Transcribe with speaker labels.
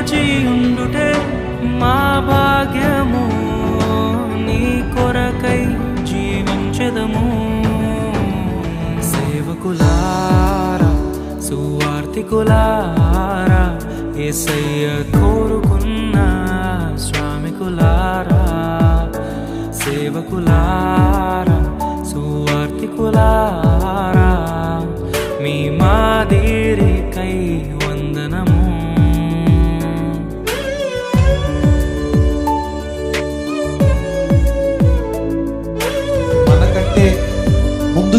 Speaker 1: నిలచి ఉండుటే మా భాగ్యము నీ కొరకై జీవించదము. సేవకులారా సువార్తికులారా ఏసయ్య కోరుకున్న శ్రామికులారా సేవకులారా సువార్తికులారా మీ మాదిరికై వందనము.